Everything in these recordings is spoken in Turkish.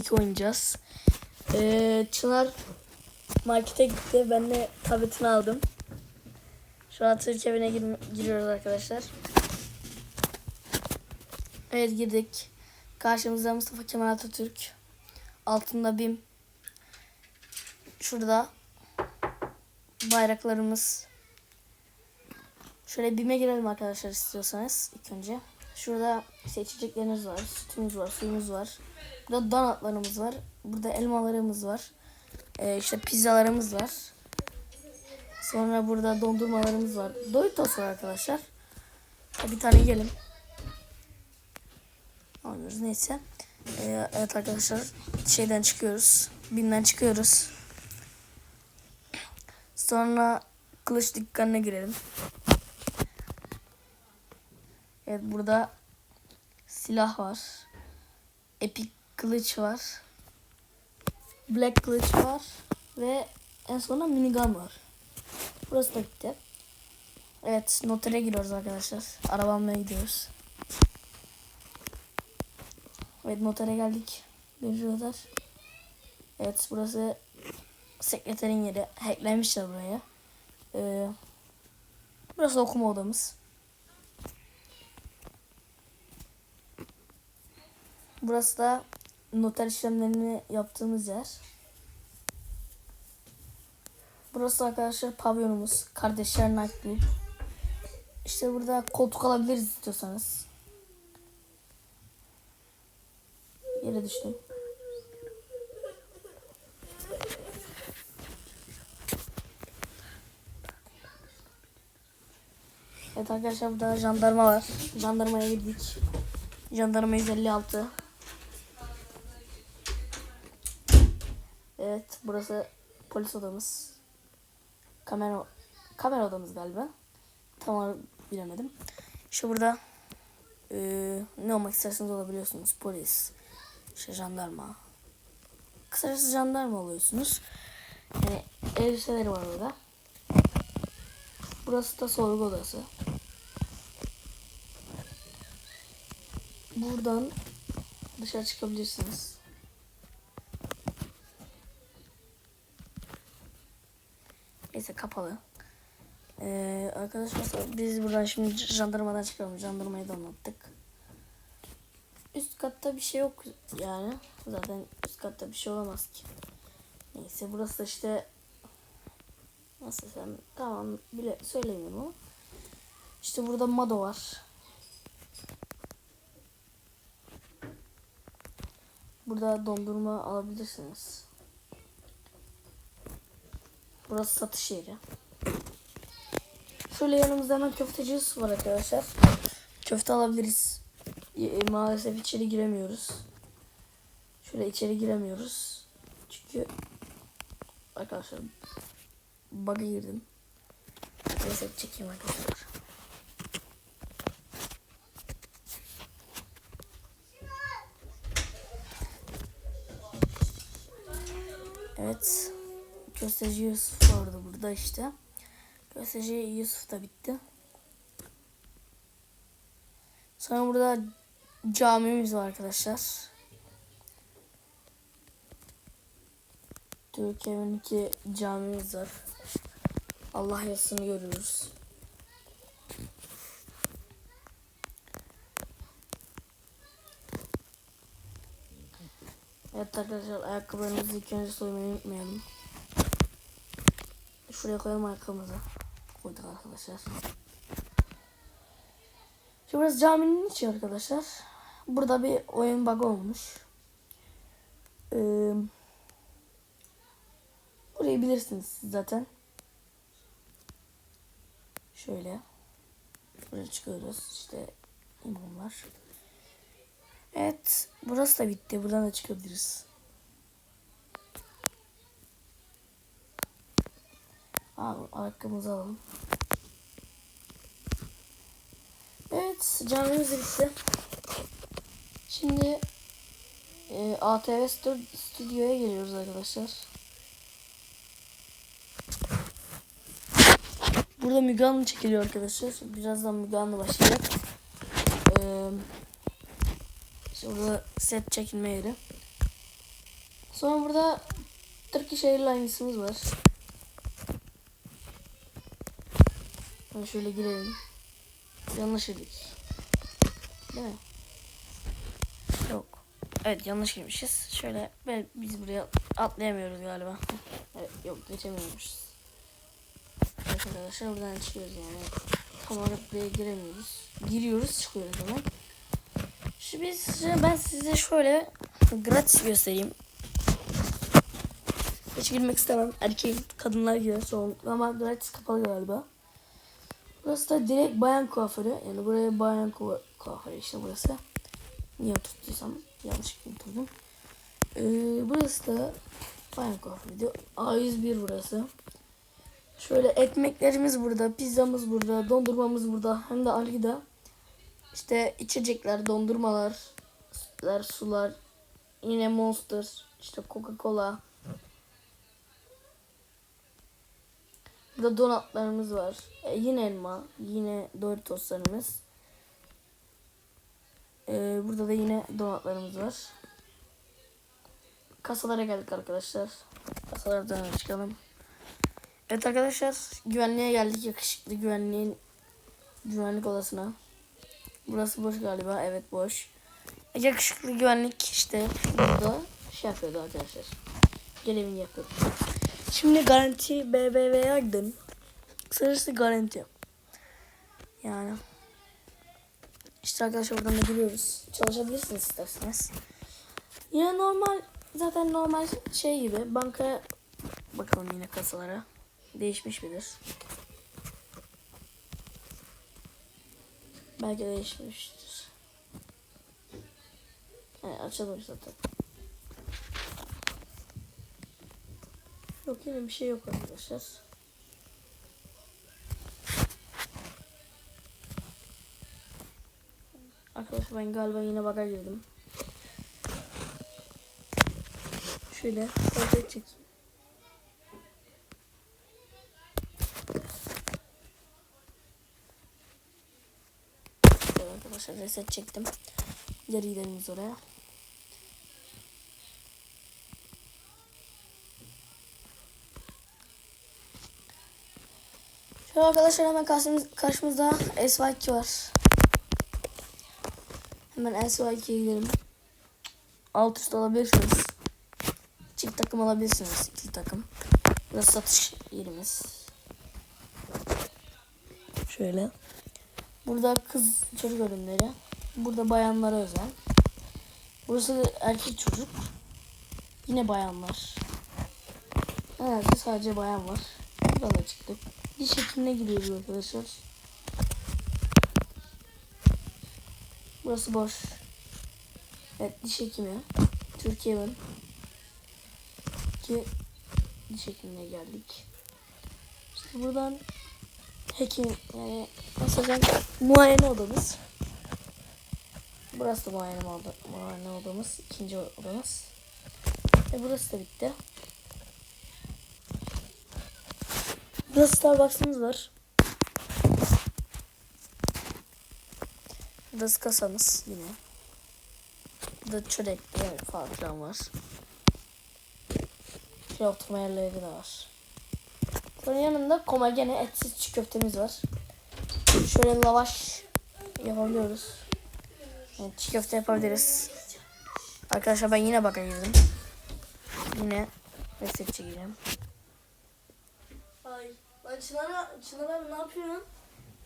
2 oynayacağız. Ee, Çınar markete gitti. Ben de tabletini aldım. Şu an Türk evine gir- giriyoruz arkadaşlar. Evet girdik. Karşımızda Mustafa Kemal Atatürk. Altında BİM. Şurada bayraklarımız. Şöyle BİM'e girelim arkadaşlar istiyorsanız ilk önce. Şurada işte var, sütümüz var, suyumuz var. Burada donatlarımız var. Burada elmalarımız var. Ee, işte pizzalarımız var. Sonra burada dondurmalarımız var. Doritos var arkadaşlar. Bir tane yiyelim. Alıyoruz neyse. Ee, evet arkadaşlar şeyden çıkıyoruz. Bim'den çıkıyoruz. Sonra kılıç dükkanına girelim. Evet burada silah var. Epic kılıç var. Black kılıç var. Ve en sonunda minigun var. Burası da bitti. Evet notere giriyoruz arkadaşlar. Araba almaya gidiyoruz. Evet notere geldik. Görüyorlar. Evet burası sekreterin yeri. Hacklenmişler buraya. Ee, burası okuma odamız. Burası da noter işlemlerini yaptığımız yer. Burası arkadaşlar pavyonumuz. Kardeşler Night. İşte burada koltuk alabiliriz istiyorsanız. Yere düştüm. Evet arkadaşlar burada jandarma var. Jandarmaya girdik. Jandarma 156. burası polis odamız. Kamera kamera odamız galiba. Tam bilemedim. İşte burada eee, ne olmak isterseniz olabiliyorsunuz. Polis, işte jandarma. Kısacası jandarma oluyorsunuz. Yani elbiseleri var orada. Burası da sorgu odası. Buradan dışarı çıkabilirsiniz. Neyse kapalı. Ee, arkadaşlar biz buradan şimdi jandarmadan çıkalım. Jandarmayı da anlattık. Üst katta bir şey yok yani. Zaten üst katta bir şey olamaz ki. Neyse burası da işte nasıl sen tamam bile söylemiyorum ama. İşte burada Mado var. Burada dondurma alabilirsiniz. Burası satış yeri. Şöyle yanımızda hemen köfteci Yusuf var arkadaşlar. Köfte alabiliriz. E, maalesef içeri giremiyoruz. Şöyle içeri giremiyoruz. Çünkü arkadaşlar bug'a girdim. Neyse çekeyim arkadaşlar. Evet. Köfteci Yusuf vardı burada işte. Köfteci Yusuf da bitti. Sonra burada camimiz var arkadaşlar. Türkiye'deki camimiz var. Allah yazısını görüyoruz. Evet arkadaşlar ayakkabılarımızı ilk önce soymayı unutmayalım. Şuraya koyalım ayakkabımızı. Koyduk arkadaşlar. Şimdi burası caminin içi arkadaşlar. Burada bir oyun bug olmuş. Ee, burayı bilirsiniz zaten. Şöyle. Buraya çıkıyoruz. İşte imamlar. Evet. Burası da bitti. Buradan da çıkabiliriz. Abi ayakkabımızı alalım. Evet. De bitti. Şimdi e, ATV stü- stüdyoya geliyoruz arkadaşlar. Burada Müge Anlı çekiliyor arkadaşlar. Birazdan Müge Anlı başlayacak. Ee, işte burada set çekilme yeri. Sonra burada Turkish Airlines'ımız var. Ben şöyle girelim. Yanlış girdik. Değil mi? Yok. Evet yanlış girmişiz. Şöyle biz buraya atlayamıyoruz galiba. Evet yok geçemiyormuşuz. Arkadaşlar buradan çıkıyoruz yani. Tam olarak buraya giremiyoruz. Giriyoruz çıkıyoruz hemen. Şu biz ben size şöyle gratis göstereyim. Hiç girmek istemem. Erkek kadınlar girer son ama gratis kapalı galiba. Burası da direkt bayan kuaförü. Yani buraya bayan kuaförü işte burası. Niye oturttuysam yanlışlıkla oturdum. Ee, burası da bayan kuaförü diyor. A101 burası. Şöyle ekmeklerimiz burada, pizzamız burada, dondurmamız burada. Hem de Algida. İşte içecekler, dondurmalar, sütler, sular, yine Monster, işte Coca-Cola. Burada donatlarımız var. E, yine elma, yine Doritoslarımız. E, burada da yine donatlarımız var. Kasalara geldik arkadaşlar. Kasalardan çıkalım. Evet arkadaşlar güvenliğe geldik. Yakışıklı güvenliğin güvenlik odasına. Burası boş galiba. Evet boş. Yakışıklı güvenlik işte burada şey yapıyordu arkadaşlar. Görevini yapıyordu. Şimdi garanti BBVA'ya gidelim. Kısacası garanti. Yani. İşte arkadaşlar buradan da giriyoruz. Çalışabilirsiniz isterseniz. Yine normal zaten normal şey gibi bankaya bakalım yine kasalara. Değişmiş midir? Belki değişmiştir. Evet, açalım zaten. Yok yine bir şey yok arkadaşlar. Arkadaşlar ben galiba yine baka girdim. Şöyle ortaya çekeyim. Evet arkadaşlar reset çektim. Geri gidelim oraya. Şöyle arkadaşlar hemen karşımız, karşımızda SY2 var. Hemen SY2'ye gidelim. Alt üst alabilirsiniz. Çift takım alabilirsiniz. İkili takım. Burası satış yerimiz. Şöyle. Burada kız çocuk ürünleri. Burada bayanlara özel. Burası erkek çocuk. Yine bayanlar. Herhalde sadece bayan var. Buradan da çıktık. Diş hekimine gidiyoruz arkadaşlar. Burası boş. Evet diş hekimi. Türkiye'nin. Ki diş hekimine geldik. İşte buradan hekim yani mesela muayene odamız. Burası da muayene, muayene odamız. ikinci odamız. Ve burası da bitti. Burada Starbucks'ımız var. Burada kasamız yine. Burada çörekli falan filan var. Şöyle oturma yerleri de var. Sonra yanında komagene etsiz çiğ köftemiz var. Şöyle lavaş yapabiliyoruz. Yani çiğ köfte yapabiliriz. Arkadaşlar ben yine baka girdim. Yine reset çekeceğim. Lan Çınar, abi ne yapıyorsun?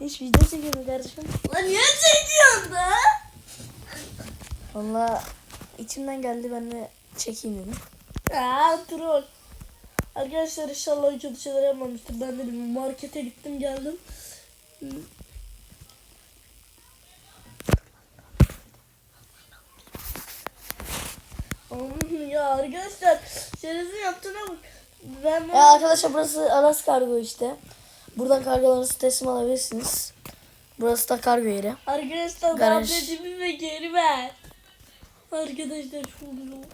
Hiç video çekiyorum kardeşim. Lan niye çekiyorsun da? Valla içimden geldi ben de çekeyim dedim. Aa troll. Arkadaşlar inşallah kötü şeyler yapmamıştır. Ben de bir markete gittim geldim. Ya arkadaşlar şerefin yaptığına bak. Ben Ya arkadaşlar burası Aras Kargo işte. Buradan kargolarınızı teslim alabilirsiniz. Burası da kargo yeri. Arkadaşlar Garaj. tabletimi ve geri ver. Arkadaşlar şu oluyor.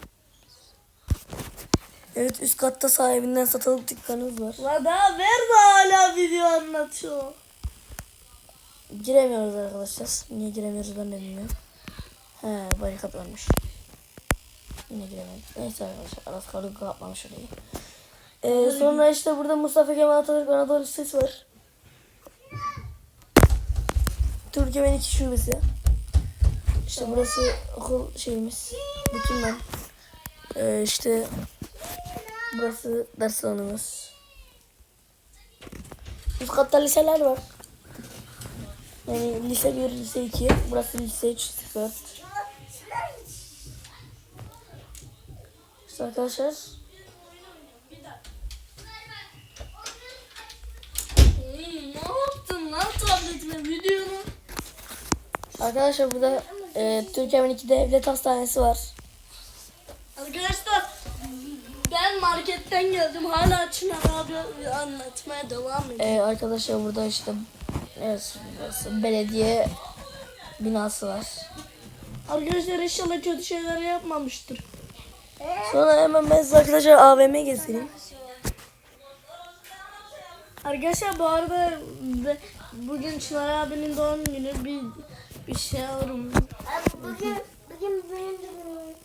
Evet üst katta sahibinden satılık dükkanımız var. La daha ver de hala video anlatıyor. Giremiyoruz arkadaşlar. Niye giremiyoruz ben de bilmiyorum. He barikat varmış. Yine giremedik. Neyse arkadaşlar Aras Kargo kapmamış orayı. Ee, sonra işte burada Mustafa Kemal Atatürk Anadolu Lisesi var. Türkiye'nin iki şubesi. İşte burası okul şeyimiz. Bütün ben. Ee, işte burası ders salonumuz. Üst katta liseler var. Yani lise 1, lise 2. Burası lise 3, lise 4. İşte arkadaşlar. ne yaptın lan tabletime videonu? Arkadaşlar burada e, Türkiye'nin iki devlet hastanesi var. Arkadaşlar ben marketten geldim. Hala Çınar abi anlatmaya devam ediyor. E, arkadaşlar burada işte evet, burası belediye binası var. Arkadaşlar inşallah kötü şeyler yapmamıştır. Sonra hemen ben size arkadaşlar AVM'ye gezeyim. Arkadaşlar bu arada bugün Çınar abinin doğum günü bir bir şey alırım. Bugün, bugün benim günüm.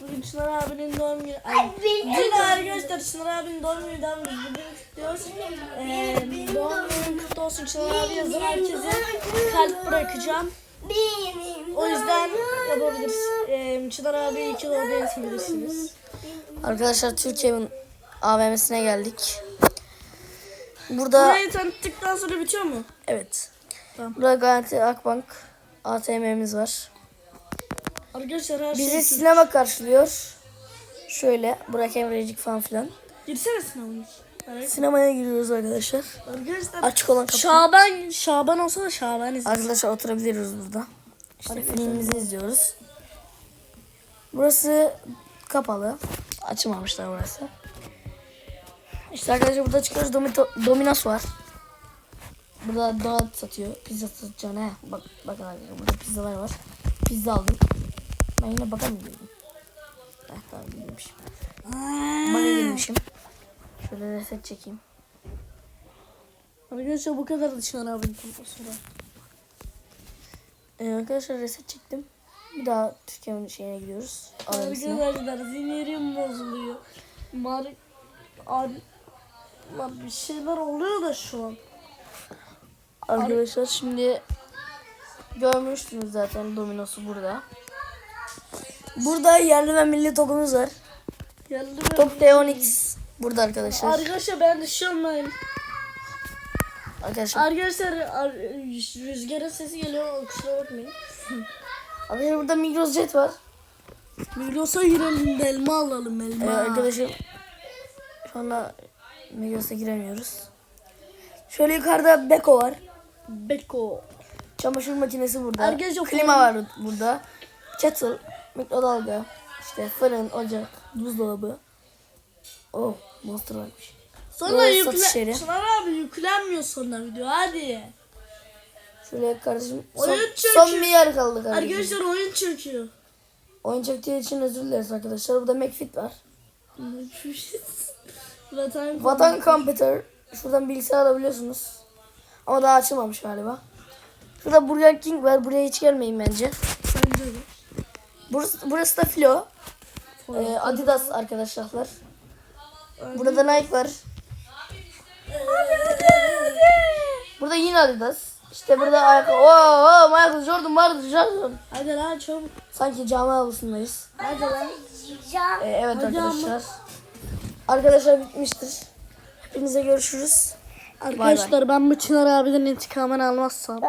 Bugün Çınar abinin doğum günü. Ay, dün arkadaşlar Çınar abinin doğum gününden biz bugün kutluyoruz. Ee, doğum günün kutlu olsun Çınar abi yazın herkese kalp bırakacağım. Benim. O yüzden yapabilirsiniz. Ee, Çınar abi iyi ki doğdu yazabilirsiniz. Arkadaşlar Türkiye'nin AVM'sine geldik. Burada Burayı tanıttıktan sonra bitiyor mu? evet. Tamam. Burada Garanti Akbank ATM'miz var. Arkadaşlar her Bizi şey... sinema karşılıyor. Şöyle Burak Emrecik falan filan. Girsene. Evet. Sinemaya giriyoruz arkadaşlar. Arkadaşlar Açık olan kapı. Şaban, Şaban olsa da Şaban izlesin. Arkadaşlar oturabiliriz burada. İşte filmimizi izliyoruz. Burası kapalı. Açmamışlar burası. İşte arkadaşlar burada çıkıyoruz. Domito, Dominos var. Burada donut satıyor. Pizza satacağını. He. Bak, bakın arkadaşlar burada pizzalar var. Pizza aldım. Ben yine bakamıyorum. Eh, tamam girmişim. Bana girmişim. Şöyle reset çekeyim. Arkadaşlar bu kadar da Çınar abinin konuşması. Ee, arkadaşlar reset çektim. Bir daha Türkiye'nin şeyine gidiyoruz. Arkadaşlar sinirim bozuluyor. Mar Ar Lan bir şeyler oluyor da şu an. Arkadaşlar şimdi görmüştünüz zaten Domino'su burada. Burada yerli ve milli topumuz var. Mi? Top D10X burada arkadaşlar. Arkadaşlar ben düşüyorum. Arkadaşlar, Arkadaşlar ar rüzgarın sesi geliyor kusura bakmayın. arkadaşlar burada Migros Jet var. Migros'a girelim elma alalım Ee, elma. arkadaşlar şu anda Migros'a giremiyoruz. Şöyle yukarıda Beko var. Beko. Çamaşır makinesi burada. Arkadaşlar, Klima var burada. Kettle, mikrodalga, işte fırın, ocak, buzdolabı. Oh, monster varmış. Sonra yükle... Çınar abi yüklenmiyor sonra video hadi. Şöyle kardeşim son, Oyun çünkü- son bir yer kaldı kardeşim. Arkadaşlar oyun çöküyor. Oyun çektiği için özür dileriz arkadaşlar. Burada McFit var. Vatan Vatan Computer. Şuradan bilgisayar alabiliyorsunuz. Ama daha açılmamış galiba. Şurada Burger King var. Buraya hiç gelmeyin bence. Bence de. Burası, burası da Filo. Ee, Adidas arkadaşlar. Burada da Nike var. Burada yine Adidas. İşte burada ayakkabı. Oo, oo, Michael Jordan vardı. Jordan. Hadi lan çabuk. Sanki cami avlusundayız. Hadi lan. Ee, evet Hadi ama. Arkadaşlar. Bitmiştir. Hepinize görüşürüz. Arkadaşlar ben bu Çınar abiden intikamını almazsam.